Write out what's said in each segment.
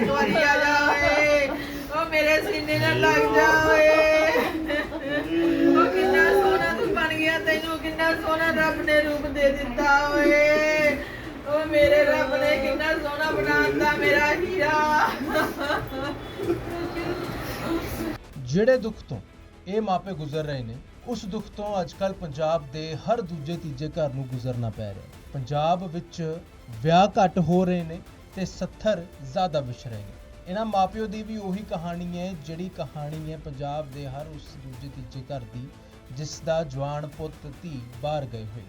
ਇੱਕ ਵਾਰੀ ਆ ਜਾ ਓਏ। ਉਹ ਮੇਰੇ ਸੀਨੇ ਨਾਲ ਲੱਗ ਜਾ ਓਏ। ਉਹ ਕਿੰਨਾ ਸੋਹਣਾ ਤੂੰ ਬਣ ਗਿਆ ਤੈਨੂੰ, ਕਿੰਨਾ ਸੋਹਣਾ ਰੱਬ ਨੇ ਰੂਪ ਦੇ ਦਿੱਤਾ ਓਏ। ਉਹ ਮੇਰੇ ਰੱਬ ਨੇ ਕਿੰਨਾ ਸੋਹਣਾ ਬਣਾਤਾ ਮੇਰਾ ਹੀਰਾ। ਜਿਹੜੇ ਦੁੱਖ ਤੋਂ ਇਹ ਮਾਪੇ ਗੁਜ਼ਰ ਰਹੇ ਨੇ, ਉਸ ਦੁੱਖ ਤੋਂ ਅੱਜਕੱਲ ਪੰਜਾਬ ਦੇ ਹਰ ਦੂਜੇ ਤੀਜੇ ਘਰ ਨੂੰ ਗੁਜ਼ਰਨਾ ਪੈ ਰਿਹਾ। ਹੈ ਪੰਜਾਬ ਵਿੱਚ ਵਿਆਹ ਘੱਟ ਹੋ ਰਹੇ ਨੇ ਤੇ 70 ਜ਼ਿਆਦਾ ਵਿਛ ਰਹੇ ਨੇ ਇਹਨਾਂ ਮਾਪਿਓ ਦੀ ਵੀ ਉਹੀ ਕਹਾਣੀ ਹੈ, ਜਿਹੜੀ ਕਹਾਣੀ ਹੈ ਪੰਜਾਬ ਦੇ ਹਰ ਉਸ ਦੂਜੇ ਤੀਜੇ ਘਰ ਦੀ, ਜਿਸ ਦਾ ਜਵਾਨ ਪੁੱਤ ਧੀ ਬਾਹਰ ਗਏ ਹੋਏ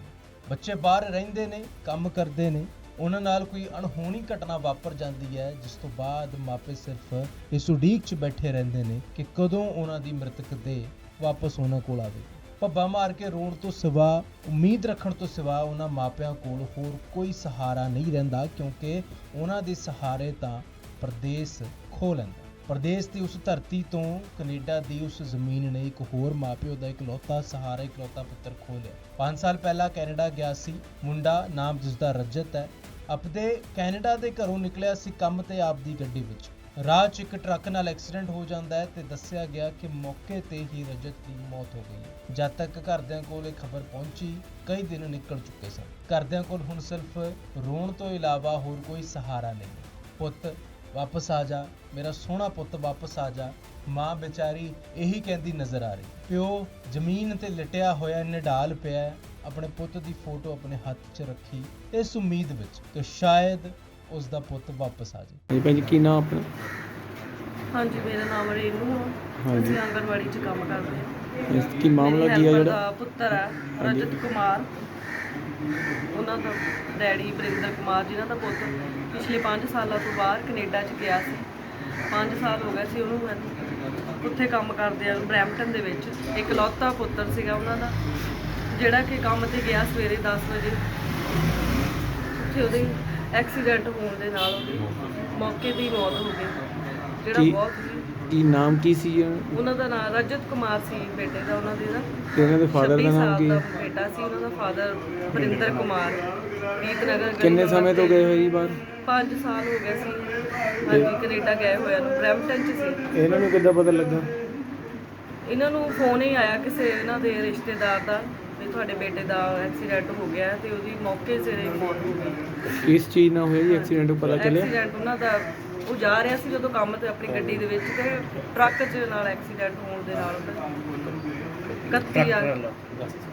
ਬੱਚੇ ਬਾਹਰ ਰਹਿੰਦੇ ਨੇ, ਕੰਮ ਕਰਦੇ ਨੇ। ਉਹਨਾਂ ਨਾਲ ਕੋਈ ਅਣਹੋਣੀ ਘਟਨਾ ਵਾਪਰ ਜਾਂਦੀ ਹੈ, ਜਿਸ ਤੋਂ ਬਾਅਦ ਮਾਪੇ ਸਿਰਫ ਇਸ ਉਡੀਕ 'ਚ ਬੈਠੇ ਰਹਿੰਦੇ ਨੇ ਕਿ ਕਦੋਂ ਉਹਨਾਂ ਦੀ ਮ੍ਰਿਤਕ ਦੇ ਵਾਪਸ ਉਹਨਾਂ ਕੋਲ ਆਵੇ ਭੱਬਾ ਮਾਰ ਕੇ ਰੋਣ ਤੋਂ ਸਿਵਾ, ਉਮੀਦ ਰੱਖਣ ਤੋਂ ਸਿਵਾ ਉਹਨਾਂ ਮਾਪਿਆਂ ਕੋਲ ਹੋਰ ਕੋਈ ਸਹਾਰਾ ਨਹੀਂ ਰਹਿੰਦਾ ਕਿਉਂਕਿ ਉਹਨਾਂ ਦੇ ਸਹਾਰੇ ਤਾਂ ਪਰਦੇਸ ਖੋ ਲੈਂਦਾ। ਪਰਦੇਸ ਦੀ ਉਸ ਧਰਤੀ ਤੋਂ ਕੈਨੇਡਾ ਦੀ ਉਸ ਜ਼ਮੀਨ ਨੇ ਇੱਕ ਹੋਰ ਮਾਪਿਓ ਦਾ ਇਕਲੌਤਾ ਸਹਾਰਾ, ਇਕਲੌਤਾ ਪੁੱਤਰ ਖੋ ਲਿਆ। 5 ਸਾਲ ਪਹਿਲਾਂ ਕੈਨੇਡਾ ਗਿਆ ਸੀ। ਮੁੰਡਾ ਨਾਮ ਜਿਸਦਾ ਰਜਤ ਹੈ। ਆਪਦੇ ਕੈਨੇਡਾ ਦੇ ਘਰੋਂ ਨਿਕਲਿਆ ਸੀ ਕੰਮ ਤੇ ਆਪਦੀ ਗੱਡੀ ਵਿੱਚ। ਰਾਹ 'ਚ ਇੱਕ ਟਰੱਕ ਨਾਲ ਐਕਸੀਡੈਂਟ ਹੋ ਜਾਂਦਾ ਹੈ ਤੇ ਦੱਸਿਆ ਗਿਆ ਕਿ ਮੌਕੇ ਤੇ ਹੀ ਰਜਤ ਦੀ ਮੌਤ ਹੋ ਗਈ। ਜਦ ਤੱਕ ਘਰਦਿਆਂ ਕੋਲ ਇਹ ਖਬਰ ਪਹੁੰਚੀ, ਕਈ ਦਿਨ ਨਿਕਲ ਚੁੱਕੇ ਸਨ। ਘਰਦਿਆਂ ਕੋਲ ਹੁਣ ਸਿਰਫ ਰੋਣ ਤੋਂ ਇਲਾਵਾ ਹੋਰ ਕੋਈ ਸਹਾਰਾ ਨਹੀਂ। ਪੁੱਤ, ਵਾਪਸ ਆ ਜਾ। ਮੇਰਾ ਸੋਹਣਾ ਪੁੱਤ ਵਾਪਸ ਆ ਜਾ। ਮਾਂ ਵਿਚਾਰੀ ਇਹੀ ਕਹਿੰਦੀ ਨਜ਼ਰ ਆ ਰਹੀ। ਪਿਓ, ਜ਼ਮੀਨ ਤੇ ਲਟਿਆ ਹੋਇਆ ਨਿਢਾਲ ਪਿਆ ਆਪਣੇ ਪੁੱਤ ਦੀ ਫੋਟੋ ਆਪਣੇ ਹੱਥ 'ਚ ਰੱਖੀ। ਇਸ ਉਮੀਦ ਵਿੱਚ ਕਿ ਸ਼ਾਇਦ ਉਸ ਦਾ ਪੁੱਤ ਵਾਪਸ ਆ ਜਾਏ ਜੀ ਭੈਣ ਜੀ ਕੀ ਨਾਮ ਆਪਣਾ? ਹਾਂਜੀ ਮੇਰਾ ਨਾਮ ਰੇਨੂ ਆ। ਹਾਂਜੀ। ਅਸੀਂ ਆਂਗਣਵਾੜੀ 'ਚ ਕੰਮ ਕਰਦੇ ਹਾਂ। ਇਸ ਕੀ ਮਾਮਲਾ ਮੇਰੇ ਕੀ ਹੈ helper ਜਿਹੜਾ? ਦਾ ਪੁੱਤਰ ਹੈ ਰਜਤ ਕੁਮਾਰ। ਉਹਨਾਂ ਦਾ ਡੈਡੀ ਬਰਿੰਦਰ ਕੁਮਾਰ ਜਿਨ੍ਹਾਂ ਦਾ ਪੁੱਤ ਪਿਛਲੇ 5 ਸਾਲਾਂ ਤੋਂ ਬਾਹਰ ਕੈਨੇਡਾ 'ਚ ਗਿਆ ਸੀ। 5 ਸਾਲ ਹੋ ਗਏ ਸੀ ਉਹਨੂੰ ਉੱਥੇ ਕੰਮ ਕਰਦੇ ਆ ਬਰੈਂਪਟਨ ਦੇ ਵਿੱਚ। ਇੱਕ ਲੌਤਾ ਪੁੱਤਰ ਸੀਗਾ ਉਹਨਾਂ ਦਾ ਜਿਹੜਾ ਕਿ ਕੰਮ ਤੇ ਗਿਆ ਸਵੇਰੇ 10 ਵਜੇ। ਉੱਥੇ ਉਹਦੇ ਐਕਸੀਡੈਂਟ ਹੋਣ ਦੇ ਨਾਲ ਉਹਦੀ ਮੌਕੇ ਤੇ ਹੀ ਮੌਤ ਹੋ ਗਈ। ਜਿਹੜਾ ਕੀ- ਬਹੁਤ ਹੀ ਕੀ ਨਾਮ ਕੀ ਸੀ ਉਹਨਾਂ ਦਾ ਨਾਮ ਰਜਤ ਕੁਮਾਰ ਸੀ ਬੇਟੇ ਦਾ ਉਹਨਾਂ ਦੇ ਦਾ। ਤੇ ਇਹਨਾਂ ਦੇ ਫਾਦਰ 26 ਦਾ ਨਾਮ ਸਾਲ ਕੀ ਦਾ ਹੈ? ਬੇਟਾ ਸੀ ਉਹਨਾਂ ਦਾ ਫਾਦਰ ਵਰਿੰਦਰ ਕੁਮਾਰ ਗਲੀ ਕਿੰਨੇ ਸਮੇਂ ਤੋਂ। ਗਏ ਹੋਏ ਜੀ ਬਾਹਰ? ਪੰਜ ਸਾਲ ਹੋ ਗਏ ਸੀ। ਹਾਂਜੀ ਕੈਨੇਡਾ ਗਏ ਹੋਇਆ ਨੂੰ ਬਰੈਂਪਟਨ ਚ ਸੀ। ਇਹਨਾਂ ਨੂੰ ਕਿੱਦਾਂ ਪਤਾ ਲੱਗਾ? ਇਹਨਾਂ ਨੂੰ ਫੋਨ ਹੀ ਆਇਆ ਕਿਸੇ ਇਹਨਾਂ ਦੇ ਰਿਸ਼ਤੇਦਾਰ ਦਾ। ਵੀ ਤੁਹਾਡੇ ਬੇਟੇ ਦਾ ਐਕਸੀਡੈਂਟ ਹੋ ਗਿਆ ਹੈ ਤੇ ਉਹਦੀ ਮੌਕੇ ਸਿਰੇ ਮੌਤ ਹੋ ਗਈ ਕਿਸ ਚੀਜ਼ ਨਾਲ ਹੋਇਆ ਜੀ? ਐਕਸੀਡੈਂਟ ਪਤਾ ਚੱਲਿਆ? ਐਕਸੀਡੈਂਟ ਉਹਨਾਂ ਦਾ ਉਹ ਜਾ ਰਿਹਾ ਸੀ ਜਦੋਂ ਕੰਮ ਤੇ ਆਪਣੀ ਗੱਡੀ ਦੇ ਵਿੱਚ ਤੇ ਟਰੱਕ 'ਚ ਨਾਲ ਐਕਸੀਡੈਂਟ ਹੋਣ ਦੇ ਨਾਲ ਉਹਦਾ 31 ਆ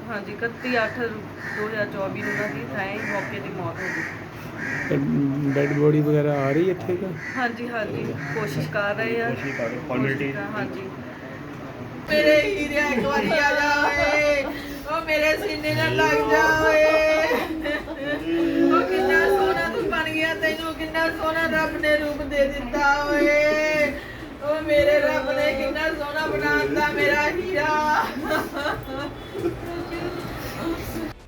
ਹਾਂਜੀ 31 8 2024 ਨੂੰ ਉਹਨਾਂ ਦੀ ਥਾਂ ਹੀ ਮੌਕੇ ਦੀ ਮੌਤ ਹੋ ਗਈ। ਡੈਡ ਬੋਡੀ ਵਗੈਰਾ ਆ ਰਹੀ ਇੱਥੇ ਕਾ? ਹਾਂਜੀ ਹਾਂਜੀ ਕੋਸ਼ਿਸ਼ ਕਰ ਰਹੇ ਆ। ਫਾਰਮੈਲਿਟੀ ਹਾਂਜੀ। ਮੇਰੇ ਹੀਰੇ ਇੱਕ ਵਾਰੀ ਆ ਜਾ। ਉਹ ਮੇਰੇ ਸੀਨੇ ਨਾਲ ਲੱਗ ਜਾ ਓਏ। ਉਹ ਕਿੰਨਾ ਸੋਹਣਾ ਤੂੰ ਬਣ ਗਿਆ, ਤੈਨੂੰ ਕਿੰਨਾ ਸੋਹਣਾ ਰੱਬ ਨੇ ਰੂਪ ਦੇ ਦਿੱਤਾ ਓਏ। ਉਹ ਮੇਰੇ ਰੱਬ ਨੇ ਕਿੰਨਾ ਸੋਹਣਾ ਬਣਾਤਾ ਮੇਰਾ ਹੀਰਾ।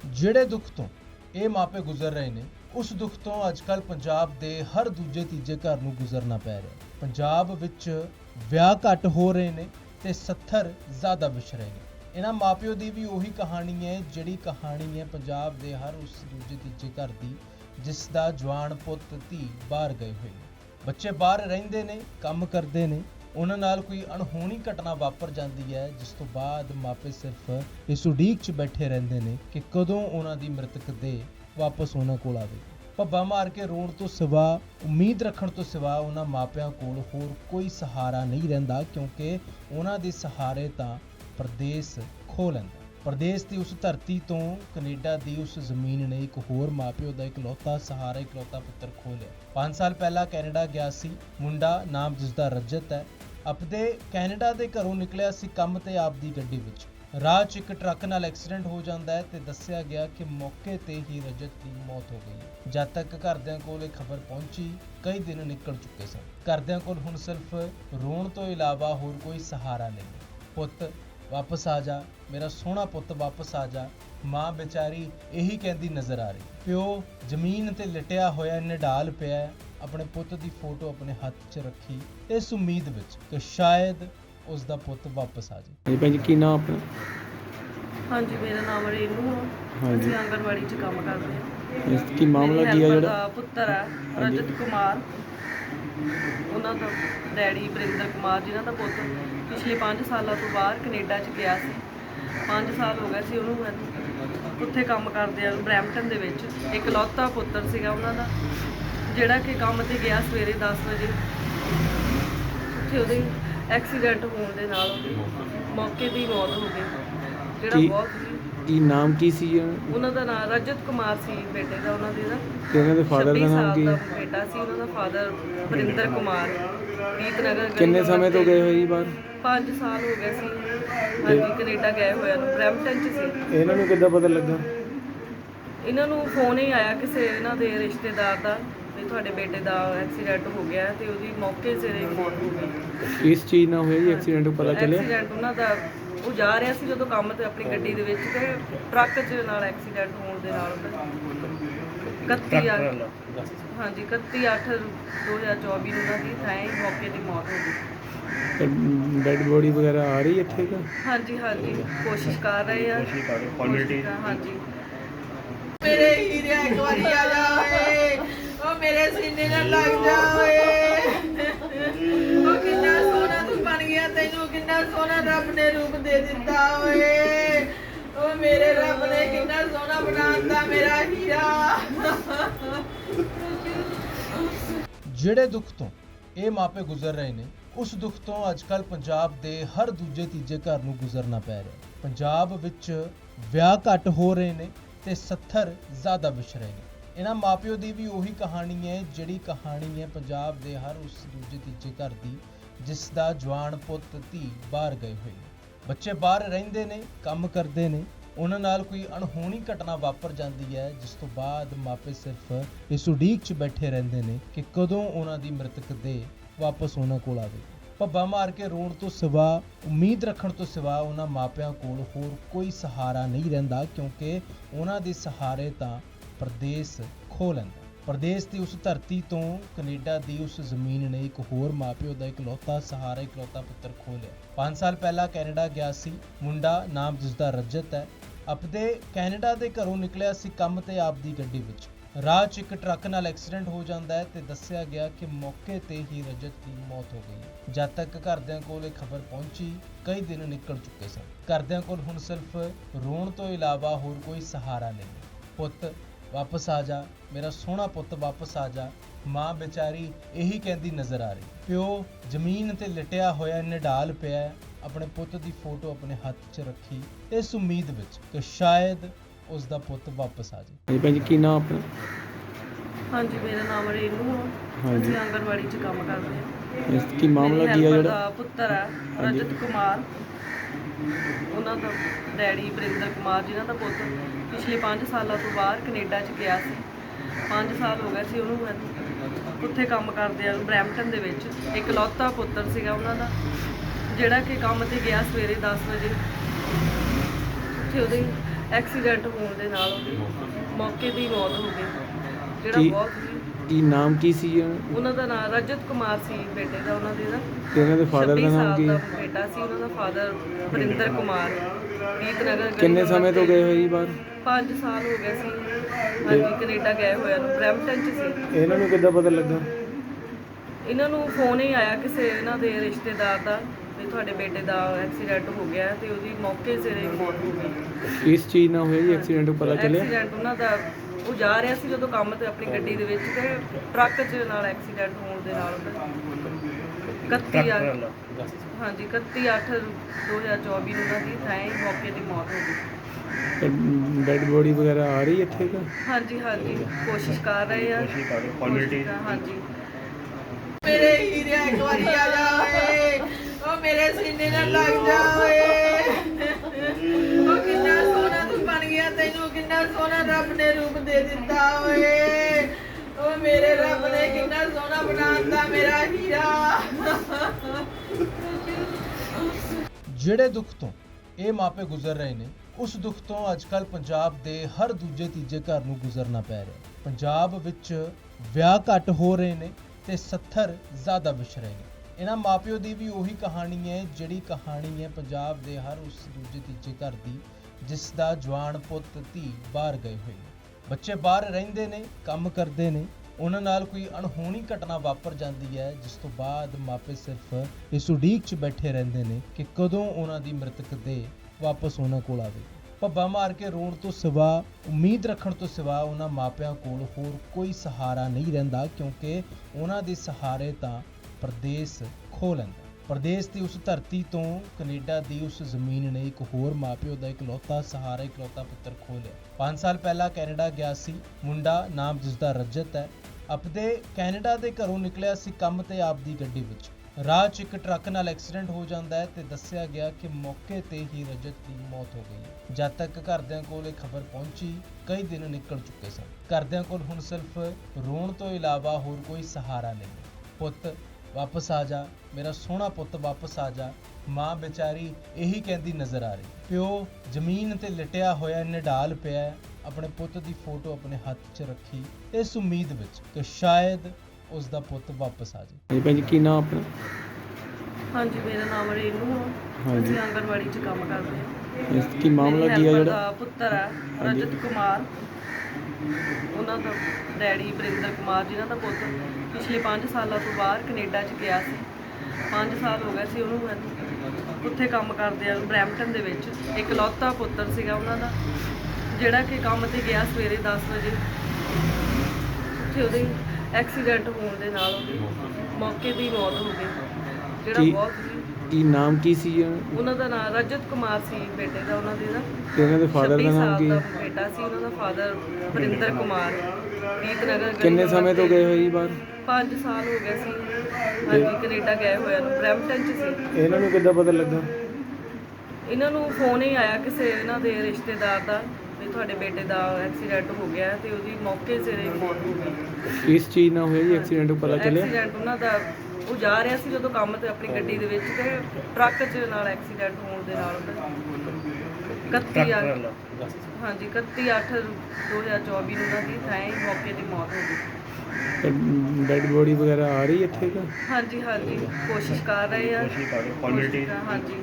ਜਿਹੜੇ ਦੁੱਖ ਤੋਂ ਇਹ ਮਾਪੇ ਗੁਜ਼ਰ ਰਹੇ ਨੇ, ਉਸ ਦੁੱਖ ਤੋਂ ਅੱਜਕੱਲ ਪੰਜਾਬ ਦੇ ਹਰ ਦੂਜੇ ਤੀਜੇ ਘਰ ਨੂੰ ਗੁਜ਼ਰਨਾ ਪੈ ਰਿਹਾ। ਪੰਜਾਬ ਵਿੱਚ ਵਿਆਹ ਘੱਟ ਹੋ ਰਹੇ ਨੇ ਤੇ 70 ਜ਼ਿਆਦਾ ਵਿਛ ਰਹੇ ਨੇ। ਇਹਨਾਂ ਮਾਪਿਓ ਦੀ ਵੀ ਉਹੀ ਕਹਾਣੀ ਹੈ, ਜਿਹੜੀ ਕਹਾਣੀ ਹੈ ਪੰਜਾਬ ਦੇ ਹਰ ਉਸ ਦੂਜੇ ਤੀਜੇ ਘਰ ਦੀ, ਜਿਸ ਦਾ ਜਵਾਨ ਪੁੱਤ ਧੀ ਬਾਹਰ ਗਏ ਹੋਏ ਨੇ। ਬੱਚੇ ਬਾਹਰ ਰਹਿੰਦੇ ਨੇ, ਕੰਮ ਕਰਦੇ ਨੇ, ਉਹਨਾਂ ਨਾਲ ਕੋਈ ਅਣਹੋਣੀ ਘਟਨਾ ਵਾਪਰ ਜਾਂਦੀ ਹੈ, ਜਿਸ ਤੋਂ ਬਾਅਦ ਮਾਪੇ ਸਿਰਫ ਇਸ ਉਡੀਕ 'ਚ ਬੈਠੇ ਰਹਿੰਦੇ ਨੇ ਕਿ ਕਦੋਂ ਉਹਨਾਂ ਦੀ ਮ੍ਰਿਤਕ ਦੇ ਵਾਪਸ ਉਹਨਾਂ ਕੋਲ ਆਵੇ। ਭੱਬਾ ਮਾਰ ਕੇ ਰੋਣ ਤੋਂ ਸਿਵਾ, ਉਮੀਦ ਰੱਖਣ ਤੋਂ ਸਿਵਾ ਉਹਨਾਂ ਮਾਪਿਆਂ ਕੋਲ ਹੋਰ ਕੋਈ ਸਹਾਰਾ ਨਹੀਂ ਰਹਿੰਦਾ, ਕਿਉਂਕਿ ਉਹਨਾਂ ਦੇ ਸਹਾਰੇ ਤਾਂ ਪ੍ਰਦੇਸ਼ ਖੋਹ ਲੈਂਦਾ ਪ੍ਰਦੇਸ਼ ਦੀ ਉਸ ਧਰਤੀ ਤੋਂ ਕੈਨੇਡਾ ਦੀ ਉਸ ਜ਼ਮੀਨ ਨੇ ਇੱਕ ਹੋਰ ਮਾਪਿਓ ਦਾ ਇਕਲੌਤਾ ਸਹਾਰਾ, ਇਕਲੌਤਾ ਪੁੱਤਰ ਖੋ ਲਿਆ। 5 ਸਾਲ ਪਹਿਲਾਂ ਕੈਨੇਡਾ ਗਿਆ ਸੀ। ਮੁੰਡਾ ਨਾਮ ਜਿਸਦਾ ਰਜਤ ਹੈ। ਆਪਦੇ ਕੈਨੇਡਾ ਦੇ ਘਰੋਂ ਨਿਕਲਿਆ ਸੀ ਕੰਮ ਤੇ ਆਪਦੀ ਗੱਡੀ ਵਿੱਚ। ਰਾਹ 'ਚ ਇੱਕ ਟਰੱਕ ਨਾਲ ਐਕਸੀਡੈਂਟ ਹੋ ਜਾਂਦਾ ਹੈ ਤੇ ਦੱਸਿਆ ਗਿਆ ਕਿ ਮੌਕੇ ਤੇ ਹੀ ਰਜਤ ਦੀ ਮੌਤ ਹੋ ਗਈ ਜਦ ਤੱਕ ਘਰਦਿਆਂ ਕੋਲ ਇਹ ਖਬਰ ਪਹੁੰਚੀ, ਕਈ ਦਿਨ ਨਿਕਲ ਚੁੱਕੇ ਸਨ। ਘਰਦਿਆਂ ਕੋਲ ਹੁਣ ਸਿਰਫ ਰੋਣ ਤੋਂ ਇਲਾਵਾ ਹੋਰ ਕੋਈ ਸਹਾਰਾ ਨਹੀਂ ਪੁੱਤ ਵਾਪਸ ਆ ਜਾ ਮੇਰਾ ਸੋਹਣਾ ਪੁੱਤ ਵਾਪਸ ਆ ਜਾ। ਮਾਂ ਵਿਚਾਰੀ ਇਹੀ ਕਹਿੰਦੀ ਨਜ਼ਰ ਆ ਰਹੀ। ਪਿਓ ਜ਼ਮੀਨ ਤੇ ਲਟਿਆ ਹੋਇਆ ਨਿਢਾਲ ਪਿਆ ਹੈ, ਆਪਣੇ ਪੁੱਤ ਦੀ ਫੋਟੋ ਆਪਣੇ ਹੱਥ 'ਚ ਰੱਖੀ ਇਸ ਉਮੀਦ ਵਿੱਚ ਕਿ ਸ਼ਾਇਦ ਉਸ ਦਾ ਪੁੱਤ ਵਾਪਸ ਆ ਜਾਏ। ਜੀ ਭੈਣ ਜੀ ਕੀ ਨਾਮ ਆਪਣਾ? ਹਾਂਜੀ ਮੇਰਾ ਨਾਮ ਰੇਨੂ ਆ। ਹਾਂਜੀ। ਅਸੀਂ 'ਚ ਕੰਮ ਕਰਦੇ ਹਾਂ। ਇਸ ਕੀ ਮਾਮਲਾ ਮੇਰੇ ਕੀ ਹੈ helper ਜਿਹੜਾ? ਦਾ ਪੁੱਤਰ ਹੈ ਹਾਂਜੀ। ਰਜਤ ਕੁਮਾਰ। ਉਹਨਾਂ ਉਹਨਾਂ ਦਾ ਡੈਡੀ ਬਰਿੰਦਰ ਕੁਮਾਰ ਜਿਨ੍ਹਾਂ ਦਾ ਪੁੱਤ ਪਿਛਲੇ 5 ਸਾਲਾਂ ਤੋਂ ਬਾਹਰ ਕੈਨੇਡਾ 'ਚ ਗਿਆ ਸੀ। 5 ਸਾਲ ਹੋ ਗਏ ਸੀ ਉਹਨੂੰ ਉੱਥੇ ਕੰਮ ਕਰਦੇ ਆ ਬਰੈਂਪਟਨ ਦੇ ਵਿੱਚ। ਇਕਲੌਤਾ ਪੁੱਤਰ ਸੀਗਾ ਉਹਨਾਂ ਦਾ ਜਿਹੜਾ ਕਿ ਕੰਮ ਤੇ ਗਿਆ ਸਵੇਰੇ 10 ਵਜੇ। ਉੱਥੇ ਉਹਦੇ ਐਕਸੀਡੈਂਟ ਹੋਣ ਦੇ ਨਾਲ ਉਹਦੀ ਮੌਕੇ ਦੀ ਮੌਤ ਹੋ ਗਈ ਜਿਹੜਾ ਬਹੁਤ ਕੀ ਨਾਮ ਕੀ ਸੀ ਉਹਨਾਂ ਉਹਨਾਂ ਦਾ ਨਾਮ ਰਜਤ ਕੁਮਾਰ ਸੀ ਬੇਟੇ ਦਾ ਉਹਨਾਂ ਦੇ ਦਾ। ਤੇ ਉਹਨਾਂ ਦੇ ਫਾਦਰ 26 ਦਾ ਨਾਮ ਸਾਲ ਕੀ? ਦਾ ਹੈ ਬੇਟਾ ਸੀ ਉਹਨਾਂ ਦਾ ਫਾਦਰ ਵਰਿੰਦਰ ਕੁਮਾਰ। ਪ੍ਰੀਤਨਗਰ ਕਿੰਨੇ ਸਮੇਂ ਤੋਂ। ਗਏ ਹੋਏ ਜੀ ਬਾਹਰ? 5 ਸਾਲ ਹੋ ਗਏ ਸੀ। ਹਾਂਜੀ ਕੈਨੇਡਾ ਗਏ ਹੋਇਆ ਨੂੰ ਬਰੈਂਪਟਨ ਚ ਸੀ। ਇਹਨਾਂ ਨੂੰ ਕਿੱਦਾਂ ਪਤਾ ਲੱਗਾ? ਇਹਨਾਂ ਨੂੰ ਫੋਨ ਹੀ ਆਇਆ ਕਿਸੇ ਇਹਨਾਂ ਦੇ ਰਿਸ਼ਤੇਦਾਰ ਦਾ ਵੀ ਤੁਹਾਡੇ ਬੇਟੇ ਦਾ ਐਕਸੀਡੈਂਟ ਹੋ ਗਿਆ ਹੈ ਤੇ ਉਹਦੀ ਮੌਕੇ ਸਿਰ ਹੀ ਮੌਤ ਹੋ ਗਈ। ਕਿਸ ਚੀਜ਼ ਨਾਲ ਹੋਇਆ ਜੀ ਐਕਸੀਡੈਂਟ ਪਤਾ ਚੱਲਿਆ? ਐਕਸੀਡੈਂਟ ਉਹਨਾਂ ਦਾ ਉਹ ਜਾ ਰਿਹਾ ਸੀ ਜਦੋਂ ਕੰਮ ਤੇ ਆਪਣੀ ਗੱਡੀ ਦੇ ਵਿੱਚ ਤੇ ਟਰੱਕ 'ਚ ਨਾਲ ਐਕਸੀਡੈਂਟ ਹੋਣ ਦੇ ਨਾਲ ਉਹਦਾ 31 ਅੱਠ- ਹਾਂਜੀ 31 8 2024 ਨੂੰ ਉਹਨਾਂ ਦੀ ਥਾਂ ਹੀ ਮੌਕੇ ਦੀ ਮੌਤ ਹੋ ਗਈ। ਡੈਡ ਬੋਡੀ ਵਗੈਰਾ ਆ ਰਹੀ ਇੱਥੇ ਕਾ ਹਾਂਜੀ ਹਾਂਜੀ ਕੋਸ਼ਿਸ਼ ਕਰ ਰਹੇ ਆ। ਕੋਸ਼ਿਸ਼ ਕਰ ਕੁਆਲਿਟੀ ਹਾਂਜੀ। ਮੇਰੇ ਹੀਰੇ ਇੱਕ ਵਾਰੀ ਆ ਜਾ ਓਏ ਉਹ ਮੇਰੇ ਸੀਨੇ ਨਾਲ ਲੱਗ ਜਾ ਕਿੰਨਾ ਸੋਹਣਾ ਰੱਬ ਨੇ ਰੂਪ ਦੇ ਦਿੱਤਾ ਓਏ। ਉਹ ਮੇਰੇ ਰੱਬ ਨੇ ਕਿੰਨਾ ਸੋਹਣਾ ਬਣਾਤਾ ਮੇਰਾ ਹੀਰਾ। ਜਿਹੜੇ ਦੁੱਖ ਤੋਂ ਇਹ ਮਾਪੇ ਗੁਜ਼ਰ ਰਹੇ ਨੇ, ਉਸ ਦੁੱਖ ਤੋਂ ਅੱਜਕੱਲ ਪੰਜਾਬ ਦੇ ਹਰ ਦੂਜੇ ਤੀਜੇ ਘਰ ਨੂੰ ਗੁਜ਼ਰਨਾ ਪੈ ਰਿਹਾ ਪੰਜਾਬ ਵਿੱਚ ਵਿਆਹ ਘੱਟ ਹੋ ਰਹੇ ਨੇ ਤੇ 70 ਜ਼ਿਆਦਾ ਵਿਛ ਰਹੇ ਨੇ। ਇਹਨਾਂ ਮਾਪਿਓ ਦੀ ਵੀ ਉਹੀ ਕਹਾਣੀ ਹੈ, ਜਿਹੜੀ ਕਹਾਣੀ ਹੈ ਪੰਜਾਬ ਦੇ ਹਰ ਉਸ ਦੂਜੇ ਤੀਜੇ ਘਰ ਦੀ। ਜਿਸ ਦਾ ਜਵਾਨ ਪੁੱਤ ਧੀ ਬਾਹਰ ਗਏ ਹੋਏ। ਨੇ ਬੱਚੇ ਬਾਹਰ ਰਹਿੰਦੇ ਨੇ, ਕੰਮ ਕਰਦੇ ਨੇ। ਉਹਨਾਂ ਨਾਲ ਕੋਈ ਅਣਹੋਣੀ ਘਟਨਾ ਵਾਪਰ ਜਾਂਦੀ ਹੈ, ਜਿਸ ਤੋਂ ਬਾਅਦ ਮਾਪੇ ਸਿਰਫ ਇਸ ਉਡੀਕ 'ਚ ਬੈਠੇ ਰਹਿੰਦੇ ਨੇ ਕਿ ਕਦੋਂ ਉਹਨਾਂ ਦੀ ਮ੍ਰਿਤਕ ਦੇ ਵਾਪਸ ਉਹਨਾਂ ਕੋਲ ਆਵੇ। ਭੱਬਾ ਮਾਰ ਕੇ ਰੋਣ ਤੋਂ ਸਿਵਾ, ਉਮੀਦ ਰੱਖਣ ਤੋਂ ਸਿਵਾ ਉਹਨਾਂ ਮਾਪਿਆਂ ਕੋਲ ਹੋਰ ਕੋਈ ਸਹਾਰਾ ਨਹੀਂ ਰਹਿੰਦਾ, ਕਿਉਂਕਿ ਉਹਨਾਂ ਦੇ ਸਹਾਰੇ ਤਾਂ ਪਰਦੇਸ ਖੋ ਲੈਂਦਾ। ਪ੍ਰਦੇਸ਼ ਦੀ ਉਸ ਧਰਤੀ ਤੋਂ ਕੈਨੇਡਾ ਦੀ ਉਸ ਜ਼ਮੀਨ ਨੇ ਇੱਕ ਹੋਰ ਮਾਪਿਓ ਦਾ ਇਕਲੌਤਾ ਸਹਾਰਾ, ਇਕਲੌਤਾ ਪੁੱਤਰ ਖੋ ਲਿਆ। 5 ਸਾਲ ਪਹਿਲਾਂ ਕੈਨੇਡਾ ਗਿਆ ਸੀ। ਮੁੰਡਾ ਨਾਮ ਜਿਸਦਾ ਰਜਤ ਹੈ। ਆਪਦੇ ਕੈਨੇਡਾ ਦੇ ਘਰੋਂ ਨਿਕਲਿਆ ਸੀ ਕੰਮ ਤੇ ਆਪਦੀ ਗੱਡੀ ਵਿੱਚ। ਰਾਹ 'ਚ ਇੱਕ ਟਰੱਕ ਨਾਲ ਐਕਸੀਡੈਂਟ ਹੋ ਜਾਂਦਾ ਹੈ ਤੇ ਦੱਸਿਆ ਗਿਆ ਕਿ ਮੌਕੇ ਤੇ ਹੀ ਰਜਤ ਦੀ ਮੌਤ ਹੋ ਗਈ। ਜਦ ਤੱਕ ਘਰਦਿਆਂ ਕੋਲ ਇਹ ਖਬਰ ਪਹੁੰਚੀ, ਕਈ ਦਿਨ ਨਿਕਲ ਚੁੱਕੇ ਸਨ। ਘਰਦਿਆਂ ਕੋਲ ਹੁਣ ਸਿਰਫ ਰੋਣ ਤੋਂ ਇਲਾਵਾ ਹੋਰ ਕੋਈ ਸਹਾਰਾ ਨਹੀਂ। ਪੁੱਤ ਵਾਪਸ ਆ ਜਾ ਮੇਰਾ ਸੋਹਣਾ ਪੁੱਤ ਵਾਪਸ ਆ ਜਾ। ਮਾਂ ਵਿਚਾਰੀ ਇਹੀ ਕਹਿੰਦੀ ਨਜ਼ਰ ਆ ਰਹੀ। ਪਿਓ ਜ਼ਮੀਨ ਤੇ ਲਟਿਆ ਹੋਇਆ ਨਿਢਾਲ ਪਿਆ ਹੈ, ਆਪਣੇ ਪੁੱਤ ਦੀ ਫੋਟੋ ਆਪਣੇ ਹੱਥ 'ਚ ਰੱਖੀ। ਇਸ ਉਮੀਦ ਵਿੱਚ ਕਿ ਸ਼ਾਇਦ ਉਸ ਦਾ ਪੁੱਤ ਵਾਪਸ ਆ ਜਾਏ। ਹਾਂਜੀ ਭੈਣ ਜੀ ਕੀ ਨਾਮ ਆਪਣਾ? ਹਾਂਜੀ ਮੇਰਾ ਨਾਮ ਰੇਨੂ ਆ। ਹਾਂਜੀ। ਅਸੀਂ ਆਂਗਣਵਾੜੀ 'ਚ ਕੰਮ ਕਰਦੇ ਹਾਂ। ਇਸ ਕੀ ਮਾਮਲਾ ਮੇਰੇ ਕੀ ਹੈ helper ਜਿਹੜਾ ਦਾ ਪੁੱਤਰ ਹੈ ਰਜਤ ਕੁਮਾਰ। ਉਹਨਾਂ ਦਾ ਡੈਡੀ ਬਰਿੰਦਰ ਕੁਮਾਰ ਜਿਨ੍ਹਾਂ ਦਾ ਪੁੱਤ ਪਿਛਲੇ 5 ਸਾਲਾਂ ਤੋਂ ਬਾਹਰ ਕੈਨੇਡਾ 'ਚ ਗਿਆ ਸੀ। 5 ਸਾਲ ਹੋ ਗਏ ਸੀ ਉਹਨੂੰ ਉੱਥੇ ਕੰਮ ਕਰਦੇ ਆ ਬਰੈਂਪਟਨ ਦੇ ਵਿੱਚ। ਇਕਲੌਤਾ ਪੁੱਤਰ ਸੀਗਾ ਉਹਨਾਂ ਦਾ ਜਿਹੜਾ ਕਿ ਕੰਮ ਤੇ ਗਿਆ ਸਵੇਰੇ 10 ਵਜੇ। ਉੱਥੇ ਉਹਦੇ ਐਕਸੀਡੈਂਟ ਹੋਣ ਦੇ ਨਾਲ ਉਹਦੀ ਮੌਕੇ ਦੀ ਮੌਤ ਹੋ ਗਈ ਜਿਹੜਾ ਬਹੁਤ ਕੀ ਨਾਮ ਕੀ ਸੀ ਉਹਨਾਂ ਉਹਨਾਂ ਦਾ ਨਾਮ ਰਜਤ ਕੁਮਾਰ ਸੀ ਬੇਟੇ ਦਾ ਉਹਨਾਂ ਦੇ ਦਾ। ਤੇ ਉਹਨਾਂ ਦੇ ਫਾਦਰ 26 ਦਾ ਨਾਮ ਸਾਲ ਕੀ ਦਾ ਹੈ? ਬੇਟਾ ਸੀ ਉਹਨਾਂ ਦਾ ਫਾਦਰ ਵਰਿੰਦਰ ਕੁਮਾਰ। ਪ੍ਰੀਤਨਗਰ ਕਿੰਨੇ ਸਮੇਂ ਤੋਂ। ਗਏ ਹੋਏ ਜੀ ਬਾਹਰ? 5 ਸਾਲ ਹੋ ਗਏ ਸੀ। ਹਾਂਜੀ ਕੈਨੇਡਾ ਗਏ ਹੋਇਆ ਨੂੰ ਬਰੈਂਪਟਨ ਚ ਸੀ। ਇਹਨਾਂ ਨੂੰ ਕਿੱਦਾਂ ਪਤਾ ਲੱਗਾ? ਇਹਨਾਂ ਨੂੰ ਫੋਨ ਹੀ ਆਇਆ ਕਿਸੇ ਇਹਨਾਂ ਦੇ ਰਿਸ਼ਤੇਦਾਰ ਦਾ ਵੀ ਤੁਹਾਡੇ ਬੇਟੇ ਦਾ ਐਕਸੀਡੈਂਟ ਹੋ ਗਿਆ ਹੈ ਤੇ ਉਹਦੀ ਮੌਕੇ ਸਿਰ ਹੀ ਮੌਤ ਹੋ ਗਈ ਕਿਸ ਚੀਜ਼ ਨਾਲ ਹੋਇਆ ਜੀ? ਐਕਸੀਡੈਂਟ ਪਤਾ ਚੱਲਿਆ? ਐਕਸੀਡੈਂਟ ਉਹਨਾਂ ਦਾ ਉਹ ਜਾ ਰਿਹਾ ਸੀ ਜਦੋਂ ਕੰਮ ਤੇ ਆਪਣੀ ਗੱਡੀ ਦੇ ਵਿੱਚ ਤੇ ਟਰੱਕ 'ਚ ਨਾਲ ਐਕਸੀਡੈਂਟ ਹੋਣ ਦੇ ਨਾਲ ਉਹਦਾ 31 ਅੱਠ- ਹਾਂਜੀ 31 8 2024 ਨੂੰ ਉਹਨਾਂ ਦੀ ਥਾਂ ਹੀ ਮੌਕੇ ਦੀ ਮੌਤ ਹੋ ਗਈ। ਡੈਡ ਬੋਡੀ ਵਗੈਰਾ ਆ ਰਹੀ ਇੱਥੇ ਕਾ? ਹਾਂਜੀ ਹਾਂਜੀ ਕੋਸ਼ਿਸ਼ ਕਰ ਰਹੇ ਆ। ਕੋਸ਼ਿਸ਼ ਕਰ ਕੁਆਲਿਟੀ ਹਾਂਜੀ। ਮੇਰੇ ਹੀਰੇ ਇੱਕ ਵਾਰੀ ਆ ਜਾ ਓਏ ਉਹ ਮੇਰੇ ਸੀਨੇ ਨਾਲ ਲੱਗ ਜਾ ਕਿੰਨਾ ਸੋਹਣਾ ਰੱਬ ਨੇ ਰੂਪ ਦੇ ਦਿੱਤਾ ਓਏ। ਉਹ ਮੇਰੇ ਰੱਬ ਨੇ ਕਿੰਨਾ ਸੋਹਣਾ ਬਣਾਤਾ ਮੇਰਾ ਹੀਰਾ। ਜਿਹੜੇ ਦੁੱਖ ਤੋਂ ਇਹ ਮਾਪੇ ਗੁਜ਼ਰ ਰਹੇ ਨੇ, ਉਸ ਦੁੱਖ ਤੋਂ ਅੱਜਕੱਲ ਪੰਜਾਬ ਦੇ ਹਰ ਦੂਜੇ ਤੀਜੇ ਘਰ ਨੂੰ ਗੁਜ਼ਰਨਾ ਪੈ ਰਿਹਾ। ਪੰਜਾਬ ਵਿੱਚ ਵਿਆਹ ਘੱਟ ਹੋ ਰਹੇ ਨੇ ਤੇ 70 ਜ਼ਿਆਦਾ ਵਿਛ ਰਹੇ ਨੇ। ਇਹਨਾਂ ਮਾਪਿਓ ਦੀ ਵੀ ਉਹੀ ਕਹਾਣੀ ਹੈ, ਜਿਹੜੀ ਕਹਾਣੀ ਹੈ ਪੰਜਾਬ ਦੇ ਹਰ ਉਸ ਦੂਜੇ ਤੀਜੇ ਘਰ ਦੀ। ਜਿਸ ਦਾ ਜਵਾਨ ਪੁੱਤ ਧੀ ਬਾਹਰ ਗਏ ਹੋਏ ਨੇ। ਬੱਚੇ ਬਾਹਰ ਰਹਿੰਦੇ ਨੇ, ਕੰਮ ਕਰਦੇ ਨੇ। ਉਹਨਾਂ ਨਾਲ ਕੋਈ ਅਣਹੋਣੀ ਘਟਨਾ ਵਾਪਰ ਜਾਂਦੀ ਹੈ, ਜਿਸ ਤੋਂ ਬਾਅਦ ਮਾਪੇ ਸਿਰਫ ਇਸ ਉਡੀਕ 'ਚ ਬੈਠੇ ਰਹਿੰਦੇ ਨੇ ਕਿ ਕਦੋਂ ਉਹਨਾਂ ਦੀ ਮ੍ਰਿਤਕ ਦੇ ਵਾਪਸ ਉਹਨਾਂ ਕੋਲ ਆਵੇ। ਭੱਬਾ ਮਾਰ ਕੇ ਰੋਣ ਤੋਂ ਸਿਵਾ, ਉਮੀਦ ਰੱਖਣ ਤੋਂ ਸਿਵਾ ਉਹਨਾਂ ਮਾਪਿਆਂ ਕੋਲ ਹੋਰ ਕੋਈ ਸਹਾਰਾ ਨਹੀਂ ਰਹਿੰਦਾ, ਕਿਉਂਕਿ ਉਹਨਾਂ ਦੇ ਸਹਾਰੇ ਤਾਂ ਪਰਦੇਸ ਖੋ ਲੈਂਦਾ। ਪ੍ਰਦੇਸ਼ ਦੀ ਉਸ ਧਰਤੀ ਤੋਂ ਕੈਨੇਡਾ ਦੀ ਉਸ ਜ਼ਮੀਨ ਨੇ ਇੱਕ ਹੋਰ ਮਾਪਿਓ ਦਾ ਇਕਲੌਤਾ ਸਹਾਰਾ, ਇਕਲੌਤਾ ਪੁੱਤਰ ਖੋ ਲਿਆ। 5 ਸਾਲ ਪਹਿਲਾਂ ਕੈਨੇਡਾ ਗਿਆ ਸੀ। ਮੁੰਡਾ ਨਾਮ ਜਿਸ ਦਾ ਰਜਤ ਹੈ। ਆਪਦੇ ਕੈਨੇਡਾ ਦੇ ਘਰੋਂ ਨਿਕਲਿਆ ਸੀ ਕੰਮ ਤੇ ਆਪਦੀ ਗੱਡੀ ਵਿੱਚ। ਰਾਹ 'ਚ ਇੱਕ ਟਰੱਕ ਨਾਲ ਐਕਸੀਡੈਂਟ ਹੋ ਜਾਂਦਾ ਹੈ ਤੇ ਦੱਸਿਆ ਗਿਆ ਕਿ ਮੌਕੇ ਤੇ ਹੀ ਰਜਤ ਦੀ ਮੌਤ ਹੋ ਗਈ ਹੈ। ਜਦ ਤੱਕ ਘਰਦਿਆਂ ਕੋਲ ਇਹ ਖਬਰ ਪਹੁੰਚੀ, ਕਈ ਦਿਨ ਨਿਕਲ ਚੁੱਕੇ ਸਨ। ਘਰਦਿਆਂ ਕੋਲ ਹੁਣ ਸਿਰਫ ਰੋਣ ਤੋਂ ਇਲਾਵਾ ਹੋਰ ਕੋਈ ਸਹਾਰਾ ਨਹੀਂ ਪੁੱਤ ਵਾਪਸ ਆ ਜਾ ਮੇਰਾ ਸੋਹਣਾ ਪੁੱਤ ਵਾਪਸ ਆ ਜਾ। ਮਾਂ ਵਿਚਾਰੀ ਇਹੀ ਕਹਿੰਦੀ ਨਜ਼ਰ ਆ ਰਹੀ। ਪਿਓ ਜ਼ਮੀਨ ਤੇ ਲਟਿਆ ਹੋਇਆ ਨਿਢਾਲ ਪਿਆ ਹੈ, ਆਪਣੇ ਪੁੱਤ ਦੀ ਫੋਟੋ ਆਪਣੇ ਹੱਥ 'ਚ ਰੱਖੀ। ਇਸ ਉਮੀਦ ਵਿੱਚ ਕਿ ਸ਼ਾਇਦ ਉਸ ਦਾ ਪੁੱਤ ਵਾਪਸ ਆ ਜਾਏ। ਜੀ ਭੈਣ ਜੀ ਕੀ ਨਾਮ ਆਪਣਾ? ਹਾਂਜੀ ਮੇਰਾ ਨਾਮ ਰੇਨੂ ਆ। ਹਾਂਜੀ। ਅਸੀਂ ਆਂਗਣਵਾੜੀ 'ਚ ਕੰਮ ਕਰਦੇ ਹਾਂ। ਇਸ ਕੀ ਮਾਮਲਾ ਮੇਰੇ ਕੀ ਹੈ helper ਜਿਹੜਾ ਦਾ ਪੁੱਤਰ ਹੈ ਰਜਤ ਕੁਮਾਰ। ਉਹਨਾਂ ਦਾ ਡੈਡੀ ਬਰਿੰਦਰ ਕੁਮਾਰ ਜਿਨ੍ਹਾਂ ਦਾ ਪੁੱਤ ਪਿਛਲੇ 5 ਸਾਲਾਂ ਤੋਂ ਬਾਹਰ ਕੈਨੇਡਾ 'ਚ ਗਿਆ ਸੀ। 5 ਸਾਲ ਹੋ ਗਏ ਸੀ ਉਹਨੂੰ ਉੱਥੇ ਕੰਮ ਕਰਦੇ ਆ ਬਰੈਂਪਟਨ ਦੇ ਵਿੱਚ। ਇਕਲੌਤਾ ਪੁੱਤਰ ਸੀਗਾ ਉਹਨਾਂ ਦਾ ਜਿਹੜਾ ਕਿ ਕੰਮ ਤੇ ਗਿਆ ਸਵੇਰੇ 10 ਵਜੇ। ਉੱਥੇ ਉਹਦੇ ਐਕਸੀਡੈਂਟ ਹੋਣ ਦੇ ਨਾਲ ਉਹਦੀ ਮੌਕੇ ਦੀ ਮੌਤ ਹੋ ਗਈ। ਜਿਹੜਾ ਬਹੁਤ ਹੀ ਕੀ ਨਾਮ ਕੀ ਸੀ ਜੀ ਉਹਨਾਂ- ਉਹਨਾਂ ਦਾ ਨਾਮ ਰਜਤ ਕੁਮਾਰ ਸੀ ਬੇਟੇ ਦਾ ਉਹਨਾਂ ਦੇ ਦਾ। ਤੇ ਉਹਨਾਂ ਦੇ ਫਾਦਰ ਦਾ 26 ਨਾਮ ਸਾਲ ਕੀ ਦਾ ਹੈ? ਬੇਟਾ ਸੀ ਉਹਨਾਂ ਦਾ ਫਾਦਰ ਵਰਿੰਦਰ ਕੁਮਾਰ। ਪ੍ਰੀਤਨਗਰ ਗਲੀ ਕਿੰਨੇ ਸਮੇਂ ਤੋਂ। ਗਏ ਹੋਏ ਜੀ ਬਾਹਰ? 5 ਸਾਲ ਹੋ ਗਏ ਸੀ। ਹਾਂਜੀ ਕੈਨੇਡਾ ਗਏ ਹੋਏ ਨੂੰ ਬਰੈਂਪਟਨ ਚ ਸੀ। ਇਹਨਾਂ ਨੂੰ ਕਿੱਦਾਂ ਪਤਾ ਲੱਗਾ? ਇਹਨਾਂ ਨੂੰ ਫੋਨ ਹੀ ਆਇਆ ਕਿਸੇ ਇਹਨਾਂ ਦੇ ਰਿਸ਼ਤੇਦਾਰ ਦਾ ਵੀ ਤੁਹਾਡੇ ਬੇਟੇ ਦਾ ਐਕਸੀਡੈਂਟ ਹੋ ਗਿਆ ਤੇ ਉਹਦੀ ਮੌਕੇ ਸਿਰੇ ਮੌਤ ਹੋ ਗਈ। ਕਿਸ ਚੀਜ਼ ਨਾਲ ਹੋਇਆ ਜੀ? ਐਕਸੀਡੈਂਟ ਪਤਾ ਚੱਲਿਆ? ਐਕਸੀਡੈਂਟ ਉਹਨਾਂ ਦਾ ਉਹ ਜਾ ਰਿਹਾ ਸੀ ਜਦੋਂ ਕੰਮ ਤੇ ਆਪਣੀ ਗੱਡੀ ਦੇ ਵਿੱਚ ਤੇ ਟਰੱਕ 'ਚ ਨਾਲ ਐਕਸੀਡੈਂਟ ਹੋਣ ਦੇ ਨਾਲ ਉਹਦਾ 31 ਆ ਹਾਂਜੀ 31 8 2024 ਨੂੰ ਉਹਨਾਂ ਦੀ ਥਾਂ ਹੀ ਮੌਕੇ ਦੀ ਮੌਤ ਹੋ ਗਈ। ਡੈਡ ਬੋਡੀ ਵਗੈਰਾ ਆ ਰਹੀ ਇੱਥੇ ਕਾ? ਹਾਂਜੀ ਹਾਂਜੀ ਕੋਸ਼ਿਸ਼ ਕਰ ਰਹੇ ਆ। ਕੋਸ਼ਿਸ਼ ਕਰ- ਹਾਂਜੀ।